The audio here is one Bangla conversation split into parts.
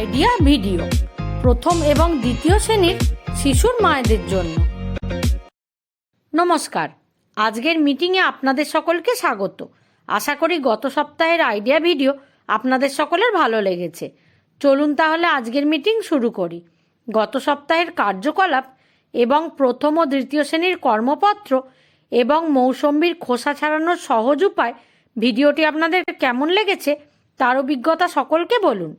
আইডিয়া ভিডিও প্রথম এবং দ্বিতীয় শ্রেণির শিশুর মায়েদের জন্য। নমস্কার, আজকের মিটিংয়ে আপনাদের সকলকে স্বাগত। আশা করি গত সপ্তাহের আইডিয়া ভিডিও আপনাদের সকলের ভালো লেগেছে। চলুন তাহলে আজকের মিটিং শুরু করি। গত সপ্তাহের কার্যকলাপ এবং প্রথম ও দ্বিতীয় শ্রেণির কর্মপত্র এবং মৌসম্বির খোসা ছাড়ানোর সহজ উপায় ভিডিওটি আপনাদের কেমন লেগেছে তার অভিজ্ঞতা সকলকে বলুন।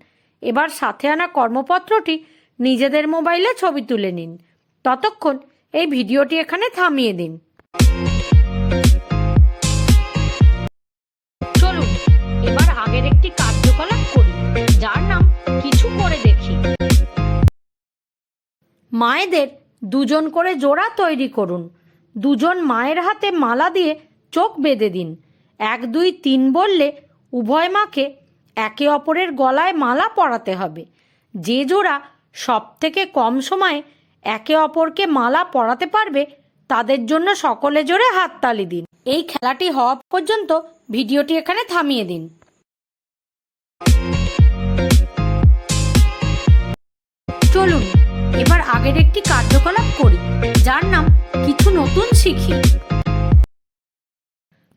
এবার সাথে আনা কর্মপত্রটি নিজেদের মোবাইলে ছবি তুলে নিন। ততক্ষণ এই ভিডিওটি এখানে থামিয়ে দিন। চলুন, এবার আগের একটি কার্যকলাপ করি, যার নাম কিছু করে দেখি। মায়েদের দুজন করে জোড়া তৈরি করুন। দুজন মায়ের হাতে মালা দিয়ে চোখ বেঁধে দিন। এক, দুই, তিন বললে উভয় মাকে একে অপরের গলায় মালা পরাতে হবে। যে জোড়া সব থেকে কম সময়ে একে অপরকে মালা পরাতে পারবে, তাদের জন্য সকলে জোরে হাততালি দিন। এই খেলাটি হওয়া পর্যন্ত ভিডিওটি এখানে থামিয়ে দিন। চলুন, এবার আগের একটি কার্যকলাপ করি, যার নাম কিছু নতুন শিখি।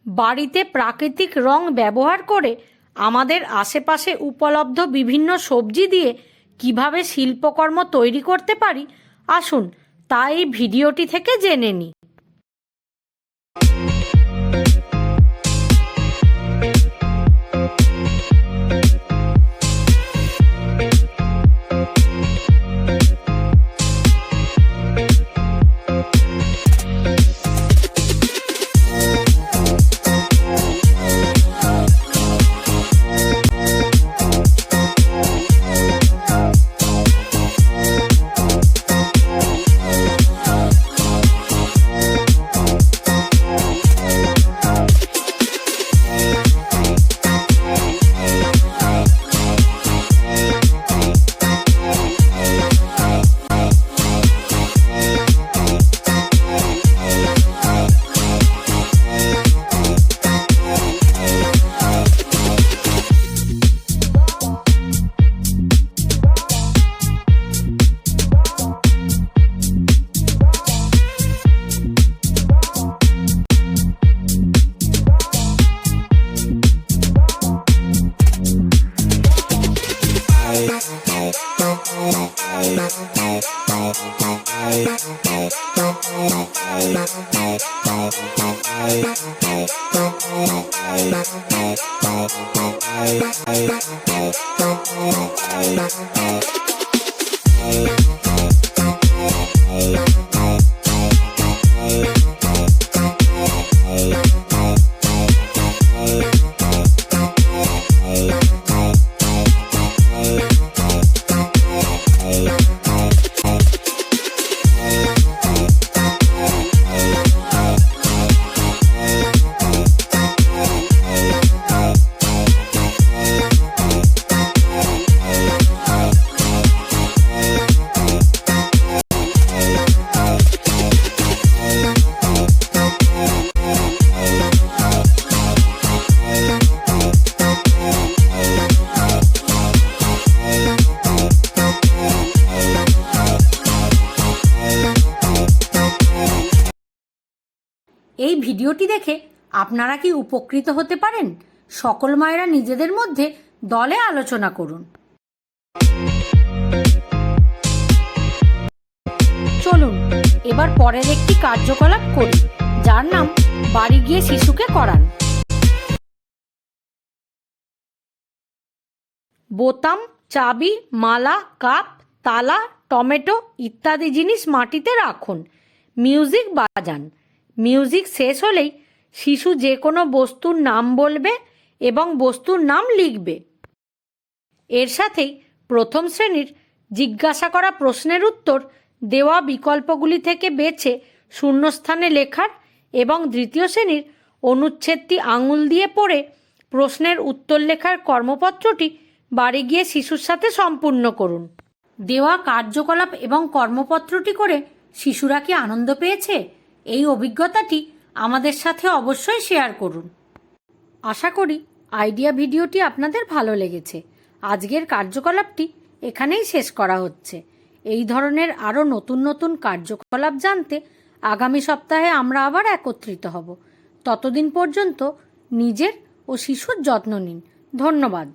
বাড়িতে প্রাকৃতিক রং ব্যবহার করে আমাদের আশেপাশে উপলব্ধ বিভিন্ন সবজি দিয়ে কীভাবে শিল্পকর্ম তৈরি করতে পারি, আসুন তাই এই ভিডিওটি থেকে জেনে নিই। Hey. এই ভিডিওটি দেখে আপনারা কি উপকৃত হতে পারেন? সকল মায়েরা নিজেদের মধ্যে দলে আলোচনা করুন। চলুন, এবার পরের একটি কার্যকলাপ করি, যার নাম বাড়ি গিয়ে শিশুকে করান। বোতাম, চাবি, মালা, কাপ, তালা, টমেটো ইত্যাদি জিনিস মাটিতে রাখুন। মিউজিক বাজান। মিউজিক শেষ হলেই শিশু যে কোনো বস্তুর নাম বলবে এবং বস্তুর নাম লিখবে। এর সাথেই প্রথম শ্রেণির জিজ্ঞাসা করা প্রশ্নের উত্তর দেওয়া বিকল্পগুলি থেকে বেছে শূন্যস্থানে লেখার এবং দ্বিতীয় শ্রেণির অনুচ্ছেদটি আঙুল দিয়ে পড়ে প্রশ্নের উত্তর লেখার কর্মপত্রটি বাড়ি গিয়ে শিশুর সাথে সম্পূর্ণ করুন। দেওয়া কার্যকলাপ এবং কর্মপত্রটি করে শিশুরা কি আনন্দ পেয়েছে? এই অভিজ্ঞতাটি আমাদের সাথে অবশ্যই শেয়ার করুন। আশা করি আইডিয়া ভিডিওটি আপনাদের ভালো লেগেছে। আজকের কার্যকলাপটি এখানেই শেষ করা হচ্ছে। এই ধরনের আরও নতুন নতুন কার্যকলাপ জানতে আগামী সপ্তাহে আমরা আবার একত্রিত হব। ততদিন পর্যন্ত নিজের ও শিশুর যত্ন নিন। ধন্যবাদ।